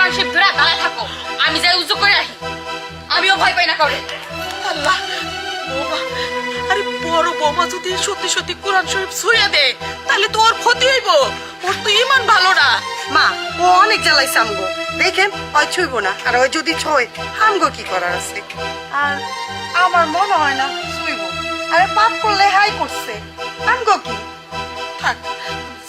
কোরআন শিব ধরে দাঁড়ায় থাকো। আমি যাই উজু করে আহি আমিও ভয় পাই না করে আল্লাহ বৌমা আরে বড় বৌমা যদি সত্যি সত্যি কোরআন শরীফ ছুঁয়ে দে তাহলে তো ওর ক্ষতি হইব। ওর তো ইমান ভালো না। মা ও অনেক জ্বালাইছে আমগো। দেখেন ওই ছুইব না। আর ওই যদি ছয় আমগো কি করার আছে? আর আমার মনে হয় না ছুইব। আরে পাপ করলে হাই করছে। আমগো কি? থাক।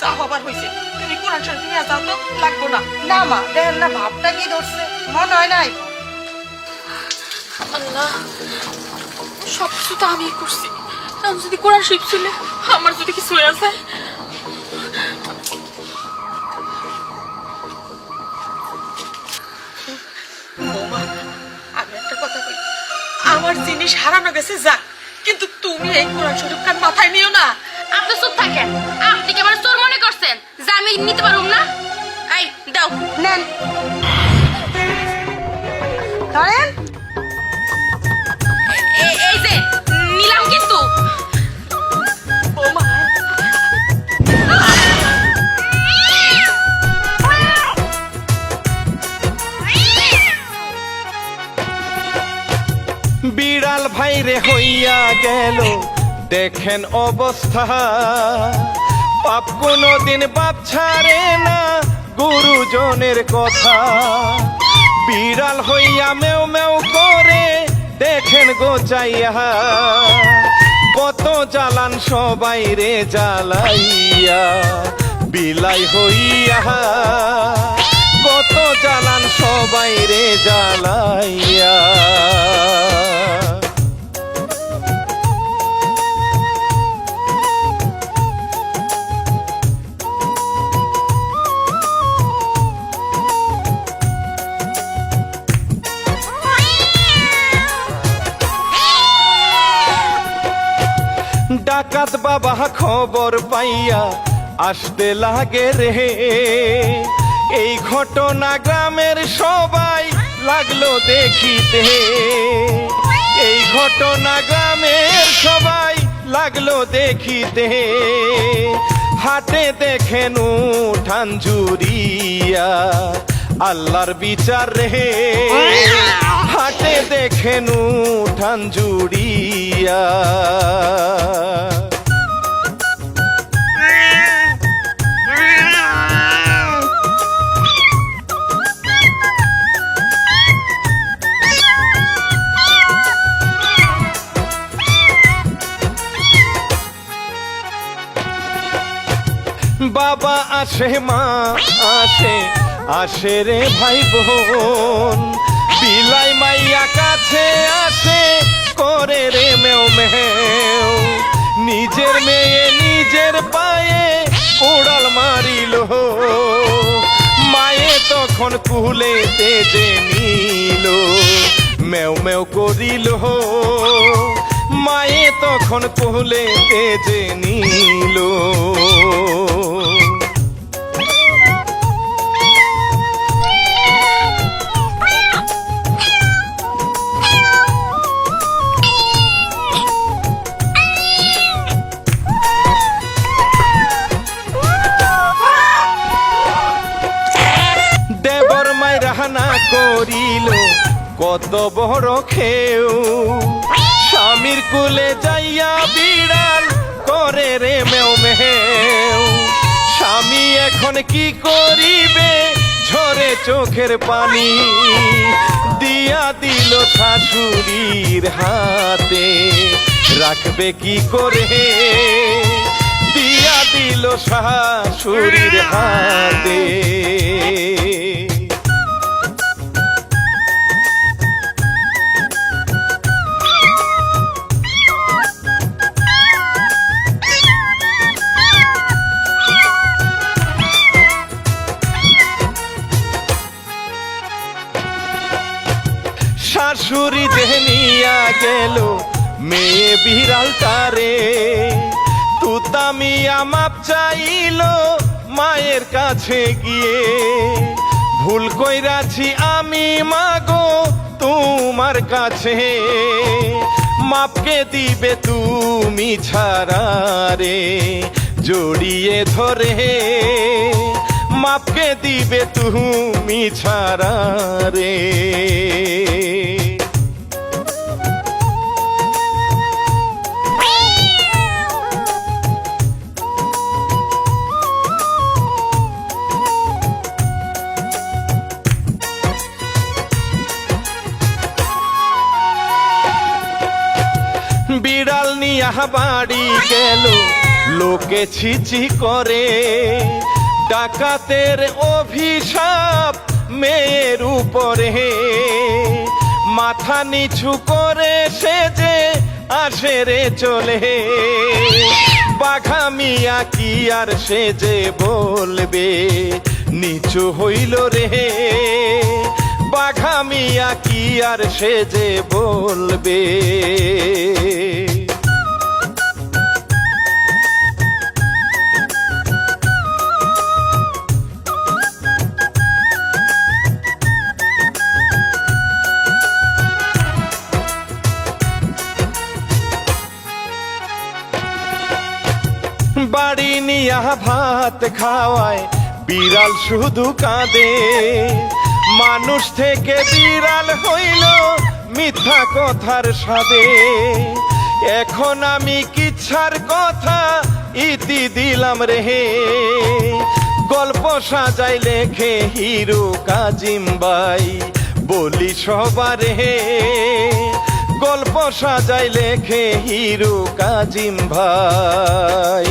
যা হবার হয়েছে তুমি কোরআন শরীফ নিয়ে যাও তো লাগবো না। না মা দেখেন না ভাবটা কি ধরছে? মনে হয় নাই। আল্লাহ সব কিছু তো আমি করছি। আমি যদি কোরআন শিব ছিল আমার যদি কিছু হয়ে যায়। আমি একটা কথা কই। আমার জিনিস হারানো গেছে যাক। কিন্তু তুমি এই কোরআন শরীফ কান মাথায় নিও না। আপনি চুপ থাকেন। আপনি কি আমার করছেন যে আমি নিতে পারুম না? এই দাও। নেন। ধরেন। এই যে নিলাম কিন্তু। বিড়াল ভাইরে হইয়া গেল। দেখেন অবস্থা। পাপ কোনদিন বাপ ছাড়ে না, গুরুজনের কথা। বিড়াল হইয়া মেও মেও করে, দেখেন গোচাইয়া কত জ্বালান সবাই রে জ্বালাইয়া, বিলাই হইয়া। কত জ্বালান সবাই রে জ্বালাইয়া। ডাকাত বাবা খবর পাইয়া আসতে লাগে রে। এই ঘটনা গ্রামের সবাই লাগল দেখিতে। এই ঘটনা গ্রামের সবাই লাগল দেখিতে। হাটে দেখেন উঠান জুরিয়া, আল্লাহর বিচার রে। হাটে দেখেন উঠান জুড়িয়া। বাবা আসে মা আসে আসে রে ভাই বোন। বিলাই মাইয়া কাছে আসে, করে রে মেও মেও। নিজের মেয়ে নিজের পায়ে উড়াল মারিল মায়ে তখন কুলেতে যে নিল। মেও মেও করিল মায়ে তখন কুলেতে যে নিল। মাইরাহানা করিল, কত বড় খেউ। স্বামীর কুলে যাইয়া বিড়াল করে রে মেও মেও স্বামী এখন কি করিবে? ঝরে চোখের পানি দিয়া দিল শাশুড়ির হাতে। রাখবে কি করে? দিয়া দিল শাশুড়ির হাতে। দেহনিয়া গেল মেয়ে বিড়াল বিড়ালটারে তুতামি আমাপ চাইল মায়ের কাছে গিয়ে। ভুল কইরাছি আমি মাগো তোমার কাছে। মাপকে দিবে তুমি ছাড়া রে, জড়িয়ে ধরে। মাপকে দিবে তুমি ছাড়া রে। বাড়ি গেল? লোকে ছিচি করে। ডাকাতের অভিশাপ মেয়ের উপরে। মাথা নিচু করে সে যে আসে রে চলে। বাঘা মিয়া কি আর সে যে বলবে? নিচু হইল রে। বাঘা মিয়া কি আর সে যে বলবে? নিয়া ভাত খাওয়ায় বিড়াল শুধু কাঁদে। মানুষ থেকে বিড়াল হইল মিথ্যা কথার সাদে। এখন আমি কিচ্ছার কথা ইতি দিলাম রে গল্প সাজাই লেখে হিরো কাজিম বাই। বলি সবারে গল্প সাজাই লেখে হিরো কাজিম ভাই।